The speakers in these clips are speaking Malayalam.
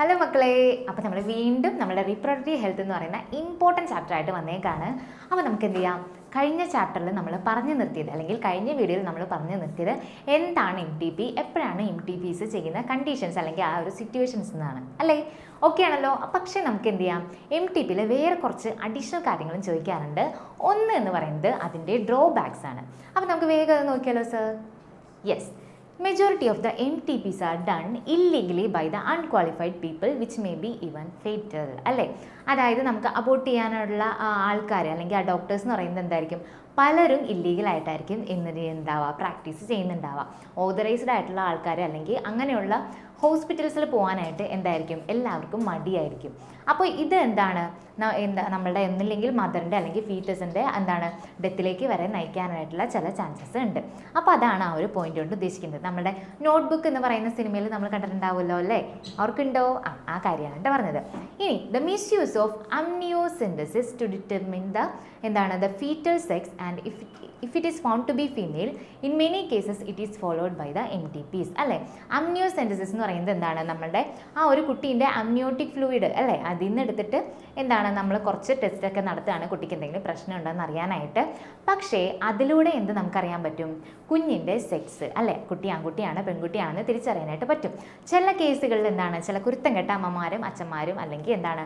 ഹലോ മക്കളെ. അപ്പോൾ നമ്മൾ വീണ്ടും നമ്മുടെ റീപ്രൊഡക്റ്റീവ് ഹെൽത്ത് എന്ന് പറയുന്ന ഇമ്പോർട്ടന്റ് ചാപ്റ്റർ ആയിട്ട് വന്നേക്കാണ്. അപ്പോൾ നമുക്ക് എന്ത് ചെയ്യാം? കഴിഞ്ഞ ചാപ്റ്ററിൽ നമ്മൾ പറഞ്ഞു നിർത്തിയത് അല്ലെങ്കിൽ കഴിഞ്ഞ വീഡിയോയിൽ നമ്മൾ പറഞ്ഞു നിർത്തിയത് എന്താണ് എം ടി പി എപ്പോഴാണ് എം ടി പിസ് ചെയ്യുന്ന കണ്ടീഷൻസ് അല്ലെങ്കിൽ ആ ഒരു സിറ്റുവേഷൻസ് എന്നാണ്. അല്ലേ? ഓക്കെ ആണല്ലോ. പക്ഷേ നമുക്ക് എന്ത് ചെയ്യാം? എം ടി പിയിൽ വേറെ കുറച്ച് അഡീഷണൽ കാര്യങ്ങളും ചോദിക്കാറുണ്ട് ഒന്ന് എന്ന് പറയുന്നത് അതിന്റെ ഡ്രോബാക്സ് ആണ്. അപ്പോൾ നമുക്ക് വേഗം നോക്കിയാലോ sir yes majority of the MTPs are done illegally by the unqualified people which may be even fatal അല്ലേ? അതായത് നമുക്ക് അബോട്ട് ചെയ്യാനുള്ള ആൾക്കാർ അല്ലെങ്കിൽ ആ ഡോക്ടേഴ്സ് എന്ന് പറയുന്നത് എന്തായിരിക്കും? പലരും ഇല്ലീഗലായിട്ടായിരിക്കും എന്നത് എന്താവാ പ്രാക്ടീസ് ചെയ്യുന്നുണ്ടാവുക. ഓതറൈസ്ഡ് ആയിട്ടുള്ള ആൾക്കാർ അല്ലെങ്കിൽ അങ്ങനെയുള്ള ഹോസ്പിറ്റൽസിൽ പോകാനായിട്ട് എന്തായിരിക്കും? എല്ലാവർക്കും മടിയായിരിക്കും. അപ്പോൾ ഇത് എന്താണ്? എന്താ നമ്മളുടെ ഒന്നില്ലെങ്കിൽ മദറിന്റെ അല്ലെങ്കിൽ ഫീറ്റസിന്റെ എന്താണ് ഡെത്തിലേക്ക് വരെ നയിക്കാനായിട്ടുള്ള ചില ചാൻസസ് ഉണ്ട്. അപ്പോൾ അതാണ് ആ ഒരു പോയിന്റ് കൊണ്ട് ഉദ്ദേശിക്കുന്നത്. നമ്മുടെ നോട്ട്ബുക്ക് എന്ന് പറയുന്ന സിനിമയിൽ നമ്മൾ കണ്ടിട്ടുണ്ടാവുമല്ലോ അല്ലേ? അവർക്കുണ്ടോ? ആ ആ കാര്യമാണ് കേട്ടോ പറഞ്ഞത്. ഇനി the misuse of amniocentesis to determine the എന്താണ് the foetal sex and if if it is found to be female in many cases it is followed by the M T Ps അല്ലേ? അമ്നിയോസെന്റസിസ് എന്ന് പറയുന്നത് എന്താണ്? നമ്മളുടെ ആ ഒരു കുട്ടീന്റെ അമ്നിയോട്ടിക് ഫ്ലൂയിഡ് അല്ലേ? അതിൽ നിന്ന് എടുത്തിട്ട് എന്താണ് നമ്മൾ കുറച്ച് ടെസ്റ്റൊക്കെ നടത്തുകയാണ്. കുട്ടിക്ക് എന്തെങ്കിലും പ്രശ്നം ഉണ്ടോയെന്ന് അറിയാനായിട്ട്. പക്ഷേ അതിലൂടെ എന്ത് നമുക്കറിയാൻ പറ്റും? കുഞ്ഞിന്റെ സെക്സ് അല്ലേ? കുട്ടി ആൺകുട്ടിയാണ് പെൺകുട്ടിയാണെന്ന് തിരിച്ചറിയാനായിട്ട് പറ്റും. ചില കേസുകളിൽ എന്താണ്? ചില കുരുത്തം കെട്ട അമ്മമാരും അച്ഛന്മാരും അല്ലെങ്കിൽ എന്താണ്?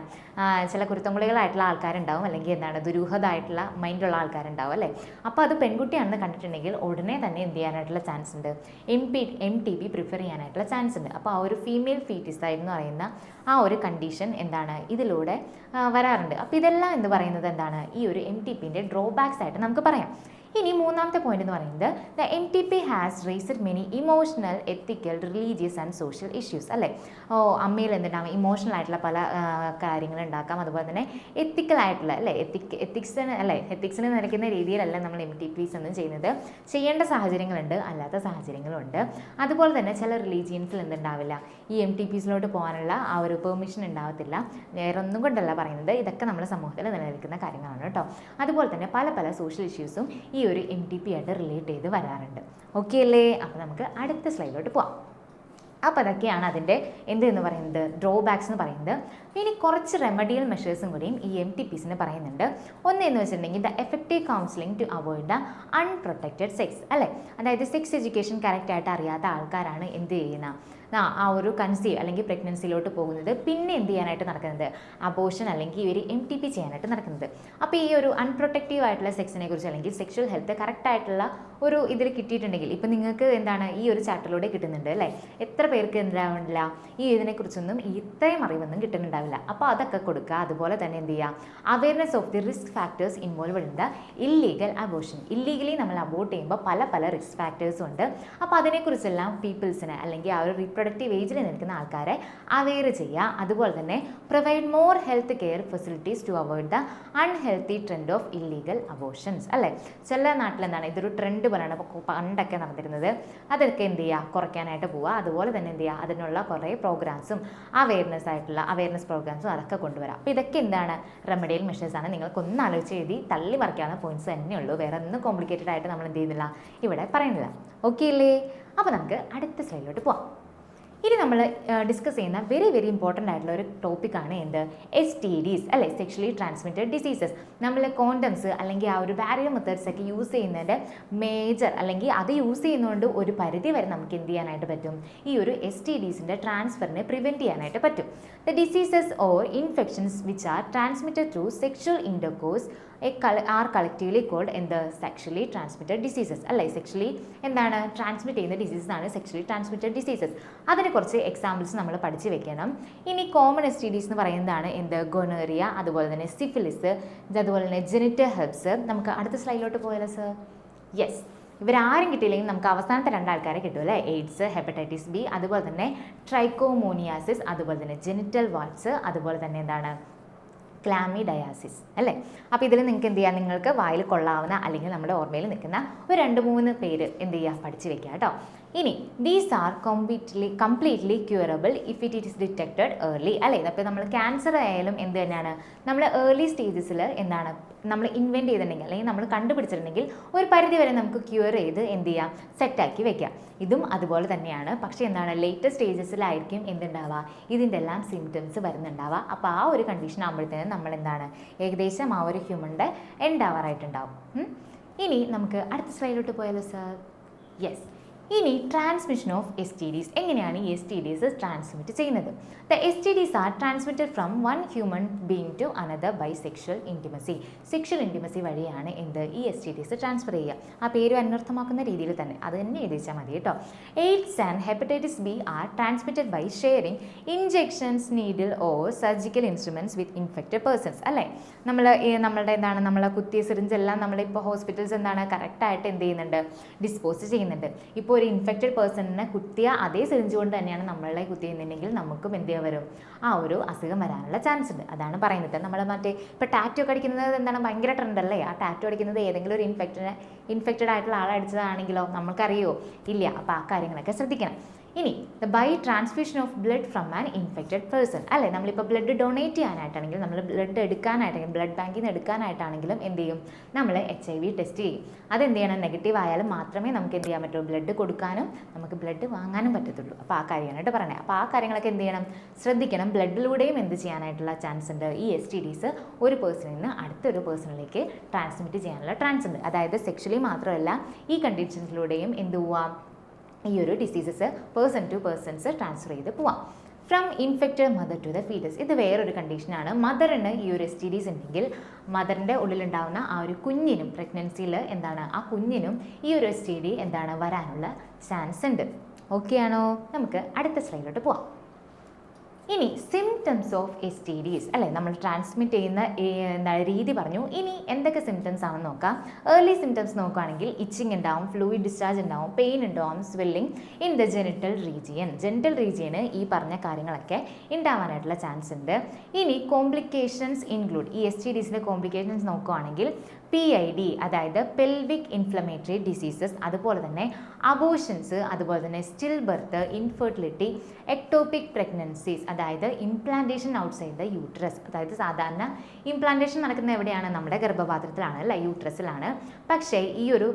ചില കുരുത്തംകുളികളായിട്ടുള്ള ആൾക്കാരുണ്ടാവും അല്ലെങ്കിൽ എന്താണ്? ദുരൂഹതായിട്ടുള്ള മൈൻഡുള്ള ആൾക്കാരുണ്ടാവും അല്ലേ? അപ്പോൾ അത് പെൺകുട്ടിയാണെന്ന് കണ്ടിട്ടുണ്ടെങ്കിൽ ഉടനെ തന്നെ എന്ത് ചെയ്യാനായിട്ടുള്ള ചാൻസ് ഉണ്ട്? M P M T B prefer ചെയ്യാനായിട്ടുള്ള ചാൻസ് ഉണ്ട്. അപ്പോൾ ആ ഒരു ഫീമെയിൽ ഫീറ്റിസൈഡ് എന്ന് പറയുന്ന ആ ഒരു കണ്ടീഷൻ എന്താണ്? ഇതിലൂടെ വരാറുണ്ട്. അപ്പോൾ ഇതെല്ലാം എന്ന് പറയുന്നത് എന്താണ്? ഈ ഒരു എം ടി പിന്റെ ഡ്രോബാക്സ് ആയിട്ട് നമുക്ക് പറയാം. ഇനി മൂന്നാമത്തെ പോയിന്റ് എന്ന് പറയുന്നത് the M T P has raised many emotional ethical religious and social issues അല്ലേ? ഓ അമ്മയിൽ എന്തുണ്ടാവും? ഇമോഷണൽ ആയിട്ടുള്ള പല കാര്യങ്ങൾ ഉണ്ടാക്കാം. അതുപോലെ തന്നെ എത്തിക്കൽ ആയിട്ടുള്ള അല്ലേ? എത്തിക് എത്തിക്സിന് അല്ലേ? എത്തിക്സിന് നിലയ്ക്കുന്ന രീതിയിലല്ല നമ്മൾ എം ടി പിസ് ഒന്നും ചെയ്യുന്നത്. ചെയ്യേണ്ട സാഹചര്യങ്ങളുണ്ട് അല്ലാത്ത സാഹചര്യങ്ങളുണ്ട്. അതുപോലെ തന്നെ ചില റിലീജിയൻസിൽ എന്തുണ്ടാവില്ല? ഈ എം ടി പിസിലോട്ട് പോകാനുള്ള ആ ഒരു പെർമിഷൻ ഉണ്ടാവത്തില്ല. വേറെ ഒന്നും കൊണ്ടല്ല പറയുന്നത്. ഇതൊക്കെ നമ്മുടെ സമൂഹത്തിൽ നിലനിൽക്കുന്ന കാര്യങ്ങളാണ് കേട്ടോ. അതുപോലെ തന്നെ പല പല സോഷ്യൽ ഇഷ്യൂസും ഈ ഒരു എം ടി പി ആയിട്ട് റിലേറ്റ് ചെയ്ത് വരാറുണ്ട്. ഓക്കെ അല്ലേ? അപ്പോൾ നമുക്ക് അടുത്ത സ്ലൈഡിലോട്ട് പോവാം. അപ്പോൾ അതൊക്കെയാണ് അതിന്റെ എന്ത് എന്ന് പറയുന്നത്? ഡ്രോബാക്സ് എന്ന് പറയുന്നത്. ഇനി കുറച്ച് റെമഡിയൽ മെഷേഴ്സും കൂടിയും ഈ എം ടി പിസിന് പറയുന്നുണ്ട്. ഒന്ന് എന്ന് വെച്ചിട്ടുണ്ടെങ്കിൽ the effective counselling to avoid the unprotected sex അല്ലേ? അതായത് സെക്സ് എഡ്യൂക്കേഷൻ കറക്റ്റായിട്ട് അറിയാത്ത ആൾക്കാരാണ് എന്ത് ചെയ്യുന്ന? ആ ഒരു കൺസീവ് അല്ലെങ്കിൽ പ്രഗ്നൻസിയിലോട്ട് പോകുന്നത് പിന്നെ എന്ത് ചെയ്യാനായിട്ട് നടക്കുന്നത്? അബോഷൻ അല്ലെങ്കിൽ ഇവർ എം ടി പി ചെയ്യാനായിട്ട് നടക്കുന്നത്. അപ്പോൾ ഈ ഒരു അൺപ്രൊട്ടക്റ്റീവ് ആയിട്ടുള്ള സെക്സിനെ കുറിച്ച് അല്ലെങ്കിൽ സെക്ഷൽ ഹെൽത്ത് കറക്റ്റ് ആയിട്ടുള്ള ഒരു ഇതിൽ കിട്ടിയിട്ടുണ്ടെങ്കിൽ ഇപ്പം നിങ്ങൾക്ക് എന്താണ് ഈ ഒരു ചാപ്റ്ററിലൂടെ കിട്ടുന്നുണ്ട് അല്ലേ? എത്ര പേർക്ക് എന്താവില്ല ഈ ഇതിനെക്കുറിച്ചൊന്നും ഇത്രയും അറിവൊന്നും കിട്ടുന്നുണ്ടാവില്ല. അപ്പോൾ അതൊക്കെ കൊടുക്കുക. അതുപോലെ തന്നെ എന്ത് ചെയ്യുക? Awareness of the risk factors involve in the illegal abortion illegally നമ്മൾ അബോട്ട് ചെയ്യുമ്പോൾ പല പല റിസ്ക് ഫാക്ടേഴ്സും ഉണ്ട്. അപ്പോൾ അതിനെക്കുറിച്ചെല്ലാം പീപ്പിൾസിന് അല്ലെങ്കിൽ ആ ഒരു റീപ്രൊഡക്റ്റീവ് ഏജിൽ നിൽക്കുന്ന ആൾക്കാരെ അവെയർ ചെയ്യുക. അതുപോലെ തന്നെ provide more health care facilities to avoid the unhealthy trend of illegal abortions അല്ലേ? ചില നാട്ടിലെന്താണ്? ഇതൊരു ട്രെൻഡ് പോലെയാണ് പണ്ടൊക്കെ നടന്നിരുന്നത്. അതൊക്കെ എന്ത് ചെയ്യുക? കുറയ്ക്കാനായിട്ട് പോവുക. അതുപോലെ തന്നെ എന്ത് ചെയ്യുക? അതിനുള്ള കുറേ പ്രോഗ്രാംസും അവയർനെസ് ആയിട്ടുള്ള അവയർനെസ് പ്രോഗ്രാംസും അതൊക്കെ കൊണ്ടുവരാം. അപ്പോൾ ഇതൊക്കെ എന്താണ്? റെമഡിയൽ മെഷേഴ്സാണ് ആണ്. നിങ്ങൾക്ക് ഒന്ന് ആലോചിച്ച് എഴുതി തള്ളി മറിക്കാവുന്ന പോയിന്റ്സ് തന്നെയുള്ളൂ വേറെ ഒന്നും കോംപ്ലിക്കേറ്റഡ് ആയിട്ട് നമ്മൾ എന്ത് ചെയ്യുന്നില്ല. ഇവിടെ പറയുന്നില്ല. ഓക്കെ അല്ലേ? അപ്പോൾ നമുക്ക് അടുത്ത സ്ലൈഡിലോട്ട് പോവാം. ഇനി നമ്മൾ ഡിസ്കസ് ചെയ്യുന്ന വെരി വെരി ഇമ്പോർട്ടന്റ് ആയിട്ടുള്ള ഒരു ടോപ്പിക്കാണ് എന്ത്? എസ് ടി ഡിസ് അല്ലെ? സെക്ഷലി ട്രാൻസ്മിറ്റഡ് ഡിസീസസ് നമ്മൾ കോണ്ടംസ് അല്ലെങ്കിൽ ആ ഒരു ബാരിയർ മെത്തേഡ്സ് ഒക്കെ യൂസ് ചെയ്യുന്നതിന്റെ മേജർ അല്ലെങ്കിൽ അത് യൂസ് ചെയ്യുന്നതുകൊണ്ട് ഒരു പരിധി വരെ നമുക്ക് എന്ത് ചെയ്യാനായിട്ട് പറ്റും? ഈ ഒരു എസ് ടി ഡീസിന്റെ ട്രാൻസ്ഫറിനെ പ്രിവെന്റ് ചെയ്യാനായിട്ട് പറ്റും. The diseases or infections which are transmitted through sexual കള ആർ കളക്റ്റീവ്ലി കോൾഡ് എന്ത് സെക്ഷലി ട്രാൻസ്മിറ്റഡ് ഡിസീസസ് അല്ലേ? സെക്ഷലി എന്താണ്? ട്രാൻസ്മിറ്റ് ചെയ്യുന്ന ഡിസീസസ് ആണ് സെക്ഷലി ട്രാൻസ്മിറ്റഡ് ഡിസീസസ് അതിനെ കുറച്ച് എക്സാമ്പിൾസ് നമ്മൾ പഠിച്ചു വെക്കണം. ഇനി കോമൺ എസ് ടി ഡീസ് എന്ന് പറയുന്നതാണ് എന്ത്? ഗൊനേറിയ അതുപോലെ തന്നെ സിഫിലിസ് അതുപോലെ തന്നെ ജെനിറ്റൽ ഹെർബ്സ് നമുക്ക് അടുത്ത സ്ലൈഡിലോട്ട് പോയാലോ സർ യെസ് ഇവരാരും കിട്ടിയില്ലെങ്കിൽ നമുക്ക് അവസാനത്തെ രണ്ടാൾക്കാരെ കിട്ടും അല്ലേ? എയ്ഡ്സ് ഹെപ്പറ്റൈറ്റിസ് ബി അതുപോലെ തന്നെ ട്രൈക്കോമോണിയാസിസ് അതുപോലെ തന്നെ ജെനിറ്റൽ വാട്സ് അതുപോലെ തന്നെ എന്താണ്? ക്ലാമി ഡയാസിസ് അല്ലേ? അപ്പോൾ ഇതിൽ നിങ്ങൾക്ക് എന്ത് ചെയ്യാം? നിങ്ങൾക്ക് വായിൽ കൊള്ളാവുന്ന അല്ലെങ്കിൽ നമ്മുടെ ഓർമ്മയിൽ നിൽക്കുന്ന ഒരു രണ്ട് മൂന്ന് പേര് എന്ത് ചെയ്യുക? പഠിച്ചു വെക്കുക കേട്ടോ. ഇനി these are completely completely curable if it it is detected early അല്ലേ? അപ്പോൾ നമ്മൾ ക്യാൻസർ ആയാലും എന്ത് തന്നെയാണ്? നമ്മൾ ഏർലി സ്റ്റേജസിൽ എന്താണ്? നമ്മൾ ഇൻവെന്റ് ചെയ്തിട്ടുണ്ടെങ്കിൽ അല്ലെങ്കിൽ നമ്മൾ കണ്ടുപിടിച്ചിട്ടുണ്ടെങ്കിൽ ഒരു പരിധി വരെ നമുക്ക് ക്യൂർ ചെയ്ത് എന്ത് ചെയ്യാം? സെറ്റാക്കി വെക്കാം. ഇതും അതുപോലെ തന്നെയാണ്. പക്ഷേ എന്താണ്? ലേറ്റസ്റ്റ് സ്റ്റേജസിലായിരിക്കും എന്തുണ്ടാവുക? ഇതിന്റെ എല്ലാം സിംറ്റംസ് വരുന്നുണ്ടാവുക. അപ്പോൾ ആ ഒരു കണ്ടീഷൻ ആകുമ്പോഴത്തേനും നമ്മൾ എന്താണ്? ഏകദേശം ആ ഒരു ഹ്യൂമന്റെ എൻഡ് ആവാറായിട്ടുണ്ടാവും. ഇനി നമുക്ക് അടുത്ത സ്ലൈഡിലോട്ട് പോയാലോ സാർ യെസ് ഇനി transmission of S T Ds എങ്ങനെയാണ് ഈ എസ് ടി ഡിസ് ട്രാൻസ്മിറ്റ് ചെയ്യുന്നത്? The S T Ds are transmitted from one human being to another by sexual intimacy sexual intimacy വഴിയാണ് എന്ത്? ഈ എസ് ടി ഡിസ് ട്രാൻസ്ഫർ ചെയ്യുക. ആ പേര് അന്വർത്ഥമാക്കുന്ന രീതിയിൽ തന്നെ. അത് തന്നെ എഴുതിച്ചാൽ മതി കേട്ടോ. AIDS and hepatitis B are transmitted by sharing injections needle or surgical instruments with infected persons അല്ലേ? നമ്മൾ നമ്മളുടെ എന്താണ്? നമ്മളെ കുത്തിയ സിറിഞ്ചെല്ലാം നമ്മളിപ്പോൾ ഹോസ്പിറ്റൽസ് എന്താണ്? കറക്റ്റായിട്ട് എന്ത് ചെയ്യുന്നുണ്ട്? ഡിസ്പോസ് ചെയ്യുന്നുണ്ട്. ഇപ്പോൾ ഒരു ഇൻഫെക്റ്റഡ് പേഴ്സണിനെ കുത്തിയ അതേ സിറിഞ്ച് കൊണ്ട് തന്നെയാണ് നമ്മളെ കുത്തിയെന്നുണ്ടെങ്കിൽ നമുക്കും എന്ത് ചെയ്യാൻ വരും? ആ ഒരു അസുഖം വരാനുള്ള ചാൻസ് ഉണ്ട്. അതാണ് പറയുന്നത്. നമ്മൾ മറ്റേ ഇപ്പോൾ ടാറ്റു ഒക്കെ അടിക്കുന്നത് എന്താണ് ഭയങ്കര ട്രെൻഡ് അല്ലേ? ആ ടാറ്റു അടിക്കുന്നത് ഏതെങ്കിലും ഒരു ഇൻഫെക്റ്റഡ് ഇൻഫെക്റ്റഡ് ആയിട്ടുള്ള ആളടിച്ചതാണെങ്കിലോ നമുക്കറിയോ ഇല്ല. അപ്പോൾ ആ കാര്യങ്ങളൊക്കെ ശ്രദ്ധിക്കണം. ഇനി the by transfusion of blood from an infected person അല്ലേ? നമ്മളിപ്പോൾ ബ്ലഡ് ഡൊണേറ്റ് ചെയ്യാനായിട്ടാണെങ്കിൽ നമ്മൾ ബ്ലഡ് എടുക്കാനായിട്ടെങ്കിലും ബ്ലഡ് ബാങ്കിൽ നിന്ന് എടുക്കാനായിട്ടാണെങ്കിലും എന്ത് ചെയ്യും? നമ്മൾ എച്ച് ഐ വി ടെസ്റ്റ് ചെയ്യും. അതെന്ത് ചെയ്യണം? നെഗറ്റീവ് ആയാലും മാത്രമേ നമുക്ക് എന്ത് ചെയ്യാൻ പറ്റുള്ളൂ ബ്ലഡ് കൊടുക്കാനും നമുക്ക് ബ്ലഡ് വാങ്ങാനും പറ്റത്തുള്ളൂ. അപ്പോൾ ആ കാര്യമാണ് കേട്ടോ പറയുന്നത് അപ്പോൾ ആ കാര്യങ്ങളൊക്കെ എന്ത് ചെയ്യണം? ശ്രദ്ധിക്കണം. ബ്ലഡിലൂടെയും എന്ത് ചെയ്യാനായിട്ടുള്ള ചാൻസ് ഉണ്ട്. ഈ എസ് ടി ഡീസ് ഒരു പേഴ്സണിൽ നിന്ന് അടുത്തൊരു പേഴ്സണിലേക്ക് ട്രാൻസ്മിറ്റ് ചെയ്യാനുള്ള ട്രാൻസ് ഉണ്ട്. അതായത് സെക്ഷലി മാത്രമല്ല ഈ കണ്ടീഷൻസിലൂടെയും എന്ത് പോവാം? ഈ ഒരു diseases person to persons transfer ചെയ്ത് പോവാം. From infected mother to the foetus ഇത് വേറൊരു കണ്ടീഷനാണ് മദറിന് ഈ ഒരു എസ് ടി ഡീസ് ഉണ്ടെങ്കിൽ മദറിന്റെ ഉള്ളിലുണ്ടാവുന്ന ആ ഒരു കുഞ്ഞിനും പ്രഗ്നൻസിയിൽ എന്താണ്? ആ കുഞ്ഞിനും ഈ ഒരു എസ് ടി ഡി എന്താണ്? വരാനുള്ള ചാൻസ് ഉണ്ട്. ഓക്കെ ആണോ? നമുക്ക് അടുത്ത സ്ലൈഡിലോട്ട് പോവാം. ഇനി symptoms of S T Ds അല്ലേ? നമ്മൾ ട്രാൻസ്മിറ്റ് ചെയ്യുന്ന ഈ എന്താണ് രീതി പറഞ്ഞു. ഇനി എന്തൊക്കെ സിംറ്റംസ് ആണെന്ന് നോക്കാം. ഏർലി സിംറ്റംസ് നോക്കുകയാണെങ്കിൽ ഇച്ചിങ് ഉണ്ടാവും ഫ്ലൂയിഡ് ഡിസ്ചാർജ് ഉണ്ടാവും പെയിൻ ഉണ്ടാവും swelling in the genital region genital റീജിയന് ഈ പറഞ്ഞ കാര്യങ്ങളൊക്കെ ഉണ്ടാവാനായിട്ടുള്ള ചാൻസ് ഉണ്ട്. ഇനി കോംപ്ലിക്കേഷൻസ് ഇൻക്ലൂഡ് ഈ എസ് ടി ഡീസിന്റെ കോംപ്ലിക്കേഷൻസ് നോക്കുകയാണെങ്കിൽ പി ഐ ഡി അതായത് പെൽവിക് ഇൻഫ്ലമേറ്ററി ഡിസീസസ് അതുപോലെ തന്നെ അബോഷൻസ് അതുപോലെ തന്നെ still birth infertility ectopic pregnancies അതായത് ഇംപ്ലാന്റേഷൻ ഔട്ട്സൈഡ് ദ യൂട്രസ് അതായത് സാധാരണ ഇംപ്ലാന്റേഷൻ നടക്കുന്ന എവിടെയാണ്? നമ്മുടെ ഗർഭപാത്രത്തിലാണ് അല്ല? യൂട്രസിലാണ് പക്ഷേ ഈ ഒരു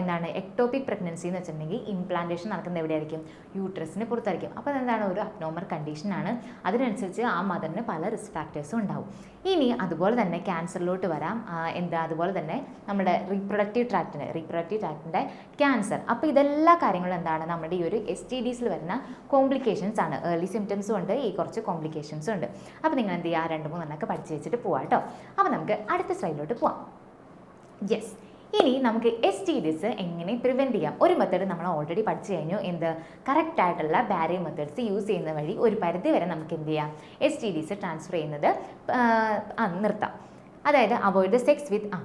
എന്താണ് എക്ടോപിക് പ്രഗ്നൻസി എന്ന് വെച്ചിട്ടുണ്ടെങ്കിൽ ഇംപ്ലാന്റേഷൻ നടക്കുന്ന എവിടെയായിരിക്കും? യൂട്രസിന് പുറത്തായിരിക്കും. അപ്പോൾ അതെന്താണ്? ഒരു അബ്നോമർ കണ്ടീഷനാണ് അതിനനുസരിച്ച് ആ മദറിന് പല റിസ്ക് ഫാക്ടേഴ്സും ഉണ്ടാവും. ഇനി അതുപോലെ തന്നെ ക്യാൻസറിലോട്ട് വരാം. എന്താ അതുപോലെ തന്നെ നമ്മുടെ റീപ്രൊഡക്റ്റീവ് ട്രാക്റ്റിന് റീപ്രൊഡക്റ്റീവ് ട്രാക്റ്റിന്റെ ക്യാൻസർ അപ്പോൾ ഇതെല്ലാ കാര്യങ്ങളും എന്താണ്? നമ്മുടെ ഈ ഒരു എസ് ടി ഡീസിൽ വരുന്ന കോംപ്ലിക്കേഷൻസ് ആണ്. ഏർലി സിംറ്റംസും ഉണ്ട് ഈ കുറച്ച് കോംപ്ലിക്കേഷൻസും ഉണ്ട്. അപ്പോൾ നിങ്ങൾ എന്ത് ചെയ്യുക? രണ്ട് മൂന്നെണ്ണമൊക്കെ പഠിച്ച് വെച്ചിട്ട് പോവാം കേട്ടോ അപ്പോൾ നമുക്ക് അടുത്ത സ്ലൈഡിലോട്ട് പോവാം. യെസ് ഇനി നമുക്ക് എസ് ടി ഡിസ് എങ്ങനെ പ്രിവെന്റ് ചെയ്യാം? ഒരു മെത്തേഡ് നമ്മൾ ഓൾറെഡി പഠിച്ചു കഴിഞ്ഞു. എന്ത്? കറക്റ്റ് ആയിട്ടുള്ള ബാരിയർ മെത്തേഡ്സ് യൂസ് ചെയ്യുന്ന വഴി ഒരു പരിധി വരെ നമുക്ക് എന്ത് ചെയ്യാം? എസ് ടി ഡിസ് ട്രാൻസ്ഫർ ചെയ്യുന്നത് നിർത്താം. അതായത് avoid the sex with uh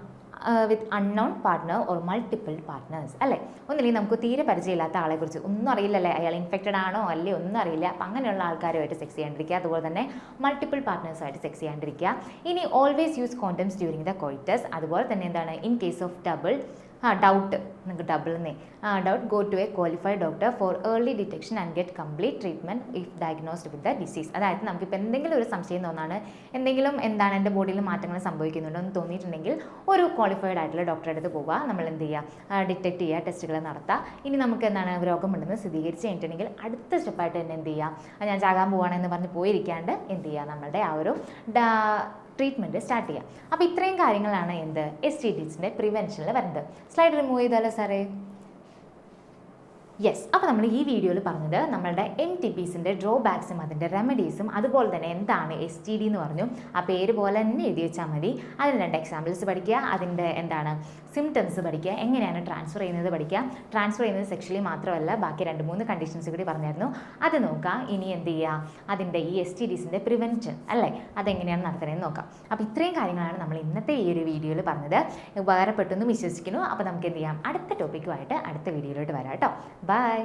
with unknown partner or multiple partners അല്ലേ? ഒന്നില്ലെങ്കിൽ നമുക്ക് തീരെ പരിചയമില്ലാത്ത ആളെക്കുറിച്ച് ഒന്നും അറിയില്ലല്ലേ? അയാൾ ഇൻഫെക്റ്റഡ് ആണോ? അല്ലേ? ഒന്നും അറിയില്ല. അപ്പം അങ്ങനെയുള്ള ആൾക്കാരുമായിട്ട് സെക്സ് ചെയ്യാണ്ടിരിക്കുക. അതുപോലെ തന്നെ മൾട്ടിപ്പിൾ പാർട്ട്നേഴ്സായിട്ട് സെക്സ് ചെയ്യാണ്ടിരിക്കുക. ഇനി always use condoms during the coitus അതുപോലെ തന്നെ എന്താണ്? In case of double uh doubt നിങ്ങൾക്ക് ഡബിൾ നേ ആ doubt go to a qualified doctor for early detection and get complete treatment if diagnosed with the disease അതായത് നമുക്കിപ്പോൾ എന്തെങ്കിലും ഒരു സംശയം തോന്നാണ് എന്തെങ്കിലും എന്താണ് എന്റെ ബോഡിയിൽ മാറ്റങ്ങൾ സംഭവിക്കുന്നുണ്ടോ എന്ന് തോന്നിയിട്ടുണ്ടെങ്കിൽ ഒരു ക്വാളിഫൈഡ് ആയിട്ടുള്ള ഡോക്ടറെ അടുത്ത് പോവുക. നമ്മൾ എന്ത് ചെയ്യുക ഡിറ്റക്ട് ചെയ്യുക ടെസ്റ്റുകൾ നടത്തുക ഇനി നമുക്ക് എന്താണ് രോഗമുണ്ടെന്ന് സ്ഥിരീകരിച്ച് കഴിഞ്ഞിട്ടുണ്ടെങ്കിൽ അടുത്ത സ്റ്റെപ്പായിട്ട് തന്നെ എന്ത് ചെയ്യുക ഞാൻ ചാകാൻ പോവുകയാണെന്ന് പറഞ്ഞ് പോയിരിക്കാണ്ട് എന്ത് ചെയ്യുക നമ്മളുടെ ആ ഒരു ട്രീറ്റ്മെന്റ് സ്റ്റാർട്ട് ചെയ്യാം അപ്പോൾ ഇത്രയും കാര്യങ്ങളാണ് എന്ത്? എസ് ടി ഡിസിന്റെ പ്രിവെൻഷനിൽ വരുന്നത്. സ്ലൈഡ് റിമൂവ് ചെയ്താലോ സാറേ? യെസ് അപ്പോൾ നമ്മൾ ഈ വീഡിയോയിൽ പറഞ്ഞത് നമ്മളുടെ എം ടി പീസിന്റെ ഡ്രോബാക്സും അതിന്റെ റെമഡീസും അതുപോലെ തന്നെ എന്താണ് എസ് ടി ഡി എന്ന് പറഞ്ഞു. ആ പേര് പോലെ തന്നെ എഴുതി വെച്ചാൽ മതി. അതിന് രണ്ട് എക്സാമ്പിൾസ് പഠിക്കുക അതിന്റെ എന്താണ് സിംറ്റംസ് പഠിക്കുക എങ്ങനെയാണ് ട്രാൻസ്ഫർ ചെയ്യുന്നത് പഠിക്കുക. ട്രാൻസ്ഫർ ചെയ്യുന്നത് സെക്ഷലി മാത്രമല്ല ബാക്കി രണ്ട് മൂന്ന് കണ്ടീഷൻസ് കൂടി പറഞ്ഞായിരുന്നു. അത് നോക്കാം ഇനി എന്ത് ചെയ്യുക? അതിന്റെ ഈ എസ് ടി ഡിസിന്റെ പ്രിവെൻഷൻ അല്ലേ? അതെങ്ങനെയാണ് നടത്തണമെന്ന് നോക്കാം. അപ്പോൾ ഇത്രയും കാര്യങ്ങളാണ് നമ്മൾ ഇന്നത്തെ ഈ ഒരു വീഡിയോയിൽ പറഞ്ഞത്. ഉപകാരപ്പെട്ടെന്ന് വിശ്വസിക്കുന്നു. അപ്പോൾ നമുക്ക് എന്ത് ചെയ്യാം? അടുത്ത ടോപ്പിക്കുമായിട്ട് അടുത്ത വീഡിയോയിലോട്ട് വരാം കേട്ടോ. ബൈ